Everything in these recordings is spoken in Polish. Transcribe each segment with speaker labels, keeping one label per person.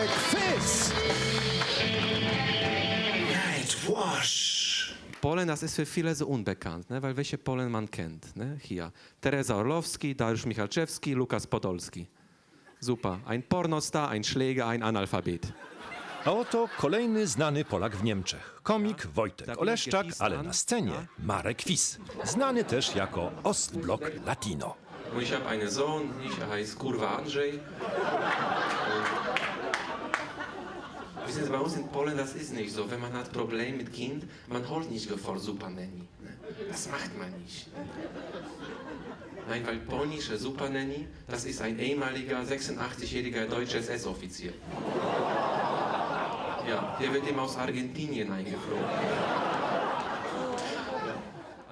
Speaker 1: Marek Fys!
Speaker 2: Nightwash.
Speaker 3: Polen, das ist für viele so unbekannt, ne? weil welche Polen man kennt. Ne? Hier. Teresa Orlowski, Dariusz Michalczewski, Lukas Podolski. Super. Ein Pornostar, ein Schläger, ein Analphabet.
Speaker 1: A oto kolejny znany Polak w Niemczech. Komik Wojtek Oleszczak, ale na scenie Marek Fis. Znany też jako Ostblock Latino.
Speaker 3: Ich habe einen Sohn, ich heiße Kurwa Andrzej. Bei uns in Polen, das ist nicht so. Wenn man hat Probleme mit Kind, man holt nicht sofort Super Nanny. Ne? Das macht man nicht. Ne? Nein, weil polnische Super Nanny, das ist ein ehemaliger 86-jähriger deutscher SS-Offizier. Ja, der wird ihm aus Argentinien eingeflogen.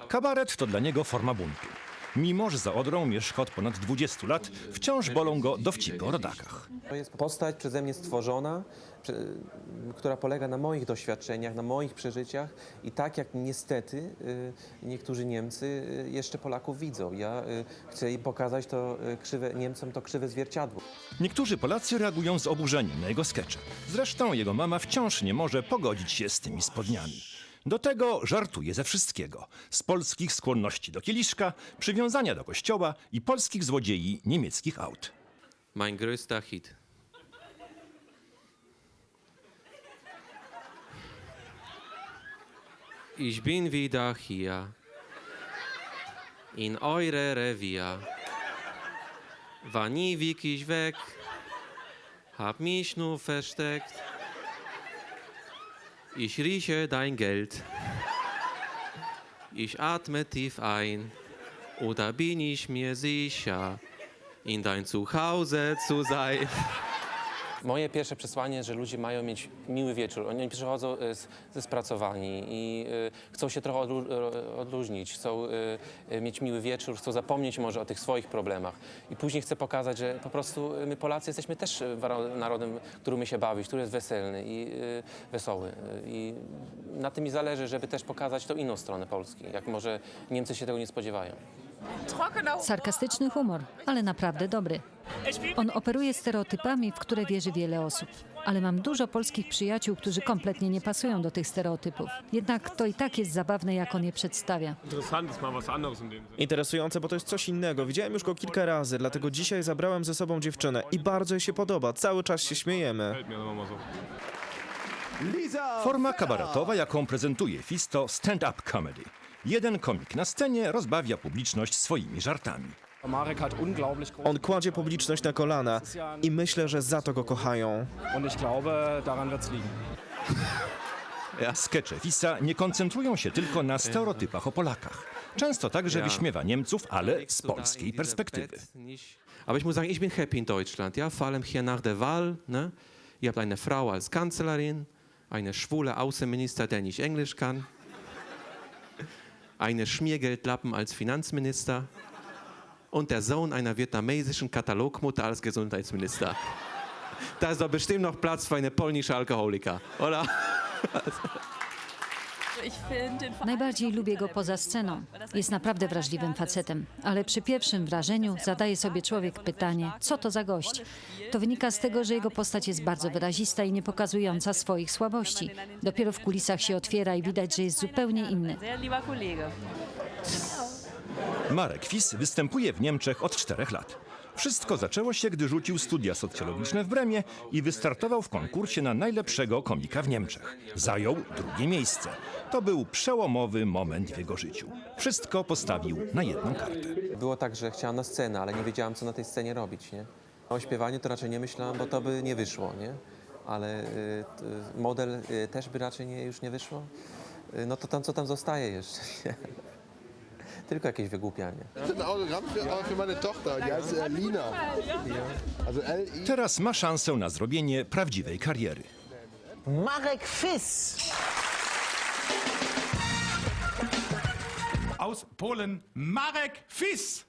Speaker 1: Kabaret to dla niego forma buntu. Mimo, że za Odrą mieszka od ponad 20 lat, wciąż bolą go dowcipy o rodakach.
Speaker 4: To jest postać przeze mnie stworzona, która polega na moich doświadczeniach, na moich przeżyciach i tak jak niestety y, niektórzy Niemcy y, jeszcze Polaków widzą. Ja y, chcę im pokazać to y, krzywe, Niemcom to krzywe zwierciadło.
Speaker 1: Niektórzy Polacy reagują z oburzeniem na jego skecze. Zresztą jego mama wciąż nie może pogodzić się z tymi spodniami. Do tego żartuje ze wszystkiego. Z polskich skłonności do kieliszka, przywiązania do kościoła i polskich złodziei niemieckich aut.
Speaker 3: Mein größter Hit. Ich bin wieder hier. In eure Revier. War nie wirklich weg. Hab mich nur versteckt. Ich rieche dein Geld. Ich atme tief ein. Oder bin ich mir sicher? in dein Zuhause zu sein.
Speaker 4: Moje pierwsze przesłanie, że ludzie mają mieć miły wieczór. Oni przychodzą y, z- ze spracowani i y, chcą się trochę ro- odluźnić, chcą mieć miły wieczór, chcą zapomnieć może o tych swoich problemach. I później chcę pokazać, że po prostu my Polacy jesteśmy też narodem, który umie się bawić, który jest weselny i wesoły. I na tym mi zależy, żeby też pokazać tą inną stronę Polski, jak może Niemcy się tego nie spodziewają.
Speaker 5: Sarkastyczny humor, ale naprawdę dobry. On operuje stereotypami, w które wierzy wiele osób. Ale mam dużo polskich przyjaciół, którzy kompletnie nie pasują do tych stereotypów. Jednak to i tak jest zabawne, jak on je przedstawia.
Speaker 6: Interesujące, bo to jest coś innego. Widziałem już go kilka razy, dlatego dzisiaj zabrałem ze sobą dziewczynę i bardzo jej się podoba. Cały czas się śmiejemy.
Speaker 1: Forma kabaretowa, jaką prezentuje Fis, to stand-up comedy. Jeden komik na scenie rozbawia publiczność swoimi żartami.
Speaker 6: On kładzie publiczność na kolana i myślę, że za to go kochają.
Speaker 1: Skecze Fisa nie koncentrują się tylko na stereotypach o Polakach. Często także wyśmiewa Niemców, ale z polskiej perspektywy.
Speaker 3: Aber ich muss sagen, ich bin happy in Deutschland, ja, vor allem hier nach der Wahl. Ne? Ihr habt eine Frau als Kanzlerin, eine schwule Außenminister, der nicht Englisch kann, eine Schmiergeldlappen als Finanzminister und der Sohn einer vietnamesischen Katalogmutter als Gesundheitsminister. Da ist doch bestimmt noch Platz für eine polnische Alkoholiker, oder?
Speaker 5: Najbardziej lubię go poza sceną. Jest naprawdę wrażliwym facetem, ale przy pierwszym wrażeniu zadaje sobie człowiek pytanie, co to za gość. To wynika z tego, że jego postać jest bardzo wyrazista i nie pokazująca swoich słabości. Dopiero w kulisach się otwiera i widać, że jest zupełnie inny.
Speaker 1: Marek Fis występuje w Niemczech od czterech lat. Wszystko zaczęło się, gdy rzucił studia socjologiczne w Bremie i wystartował w konkursie na najlepszego komika w Niemczech. Zajął drugie miejsce. To był przełomowy moment w jego życiu. Wszystko postawił na jedną kartę.
Speaker 4: Było tak, że chciałam na scenę, ale nie wiedziałam, co na tej scenie robić, nie? O śpiewaniu to raczej nie myślałam, bo to by nie wyszło, nie? Ale y, model y, też by raczej nie, już nie wyszło. Y, no to tam, co tam zostaje jeszcze, nie? Tylko jakieś wygłupianie.
Speaker 7: ein Autogramm für, aber für meine Tochter, die heißt äh, Lina. Also L-I.
Speaker 1: Teraz ma szansę na zrobienie prawdziwej kariery.
Speaker 2: Marek Fis.
Speaker 8: Aus Polen Marek Fis.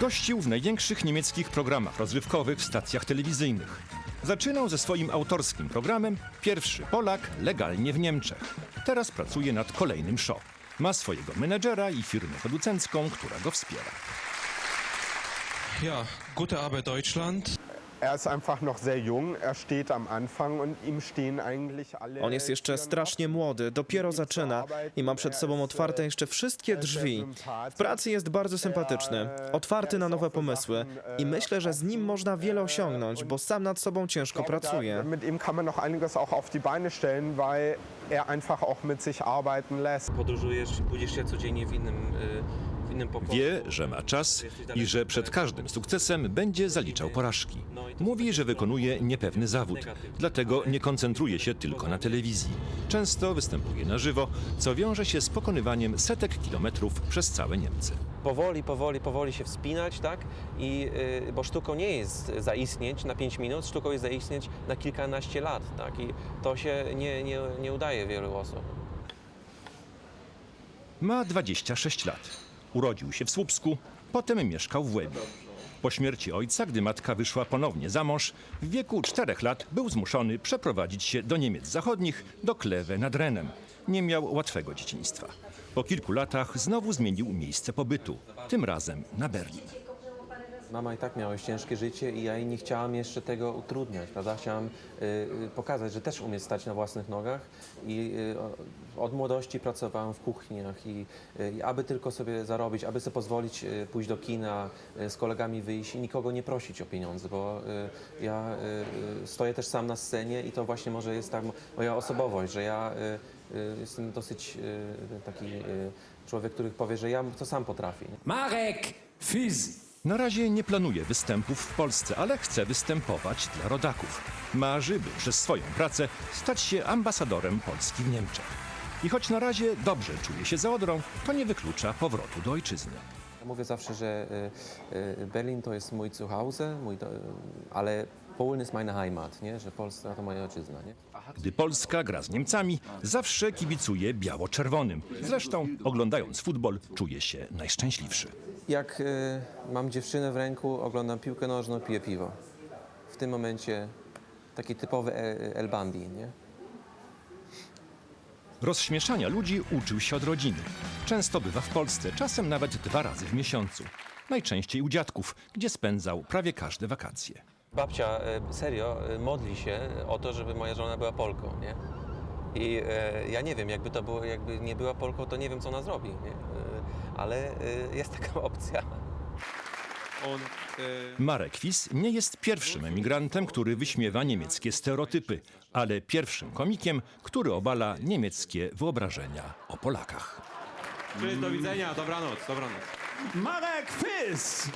Speaker 1: Gościł w największych niemieckich programach rozrywkowych w stacjach telewizyjnych. Zaczynał ze swoim autorskim programem Pierwszy Polak legalnie w Niemczech. Teraz pracuje nad kolejnym show. Ma swojego menedżera i firmę producencką, która go wspiera.
Speaker 9: Ja, gute Arbeit Deutschland.
Speaker 7: Er ist einfach noch sehr jung, er steht am Anfang und ihm stehen eigentlich alle.
Speaker 6: On jest jeszcze strasznie młody, dopiero zaczyna i ma przed sobą otwarte jeszcze wszystkie drzwi. W pracy jest bardzo sympatyczny, otwarty na nowe pomysły i myślę, że z nim można wiele osiągnąć, bo sam nad sobą ciężko pracuje.
Speaker 7: Mit ihm kann man noch einiges auch auf die Beine stellen, weil er einfach auch mit sich arbeiten lässt.
Speaker 4: Podróżujesz, budzisz się codziennie w innym,
Speaker 1: Wie, że ma czas i że przed każdym sukcesem będzie zaliczał porażki. Mówi, że wykonuje niepewny zawód, dlatego nie koncentruje się tylko na telewizji. Często występuje na żywo, co wiąże się z pokonywaniem setek kilometrów przez całe Niemcy.
Speaker 4: powoli, powoli, powoli się wspinać, tak? I, y, bo sztuką nie jest zaistnieć na 5 minut, sztuką jest zaistnieć na kilkanaście lat, tak? I to się nie, nie, nie udaje wielu osób.
Speaker 1: Ma 26 lat. Urodził się w Słupsku, potem mieszkał w Łebi. Po śmierci ojca, gdy matka wyszła ponownie za mąż, w wieku 4 lat był zmuszony przeprowadzić się do Niemiec Zachodnich, do Kleve nad Renem. Nie miał łatwego dzieciństwa. Po kilku latach znowu zmienił miejsce pobytu, tym razem na Berlin.
Speaker 4: Mama i tak miała już ciężkie życie i ja jej nie chciałam jeszcze tego utrudniać, prawda? Chciałam y, y, pokazać, że też umie stać na własnych nogach i y, od młodości pracowałam w kuchniach i, y, aby tylko sobie zarobić, aby sobie pozwolić y, pójść do kina, y, z kolegami wyjść i nikogo nie prosić o pieniądze, bo y, ja y, y, stoję też sam na scenie i to właśnie może jest tak moja osobowość, że ja y, y, jestem dosyć taki człowiek, który powie, że ja to sam potrafię.
Speaker 8: Marek Fiz.
Speaker 1: Na razie nie planuje występów w Polsce, ale chce występować dla rodaków. Marzy, by przez swoją pracę stać się ambasadorem Polski w Niemczech. I choć na razie dobrze czuje się za Odrą, to nie wyklucza powrotu do ojczyzny.
Speaker 4: Ja mówię zawsze, że y, y, Berlin to jest mój Zuhause, mój, do- ale Polen jest meine Heimat, nie? że Polska to moja ojczyzna. Nie?
Speaker 1: Gdy Polska gra z Niemcami, zawsze kibicuje biało-czerwonym. Zresztą, oglądając futbol, czuje się najszczęśliwszy.
Speaker 4: Jak y, mam dziewczynę w ręku, oglądam piłkę nożną, piję piwo. W tym momencie taki typowy El, El Bambi. Nie?
Speaker 1: Rozśmieszania ludzi uczył się od rodziny. Często bywa w Polsce, czasem nawet dwa razy w miesiącu. Najczęściej u dziadków, gdzie spędzał prawie każde wakacje.
Speaker 4: Babcia y, serio y, modli się o to, żeby moja żona była Polką. Nie? I y, ja nie wiem, jakby to było, jakby nie była Polką, to nie wiem, co ona zrobi. Nie? Y, ale y, jest taka opcja.
Speaker 1: Marek Wis nie jest pierwszym emigrantem, który wyśmiewa niemieckie stereotypy, ale pierwszym komikiem, który obala niemieckie wyobrażenia o Polakach.
Speaker 8: Cześć, do widzenia, dobranoc, dobranoc. Marek Fiz.